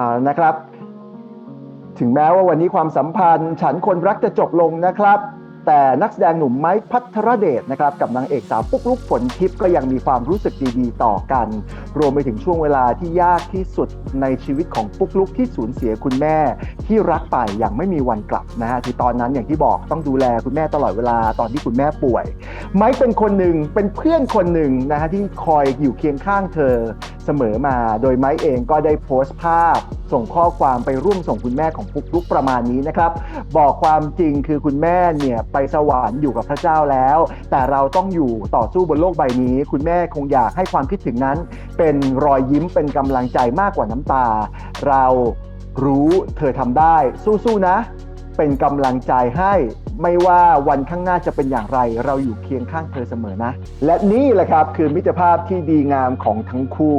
่านะครับ ถึงแม้ว่าวันนี้ความสัมพันธ์ ฉันคนรักจะจบลงนะครับ แต่นักแสดงหนุ่มไม้พัทรเดชนะครับกับนางเอกสาวปุ๊กลุกฝนทิพย์ก็ยังมีความรู้สึกดีๆต่อกันรวมไปถึงช่วงเวลาที่ยากที่สุดในชีวิตของปุ๊กลุกที่สูญเสียคุณแม่ ที่รักไปอย่างไม่มีวันกลับนะฮะที่ตอนนั้นอย่างที่บอกต้องดูแลคุณแม่ตลอดเวลาตอนที่คุณแม่ป่วย ไม้เป็นคนหนึ่งเป็นเพื่อนคนหนึ่งนะฮะที่คอยอยู่เคียงข้างเธอเสมอมาโดยไม้เองก็ได้โพสต์ภาพ ส่งข้อความไปร่วมส่งคุณแม่ของปุ๊กลุกประมาณนี้นะครับ บอกความจริงคือคุณแม่เนี่ยไปสวรรค์อยู่กับพระเจ้าแล้ว แต่เราต้องอยู่ต่อสู้บนโลกใบนี้ คุณแม่คงอยากให้ความคิดถึงนั้นเป็นรอยยิ้มเป็นกำลังใจมากกว่าน้ำตา เรารู้เธอทำได้ สู้ๆนะ เป็นกำลังใจให้ไม่ว่าวันข้างหน้าจะเป็นอย่างไร เราอยู่เคียงข้างเธอเสมอนะ และนี่แหละครับคือมิตรภาพที่ดีงามของทั้งคู่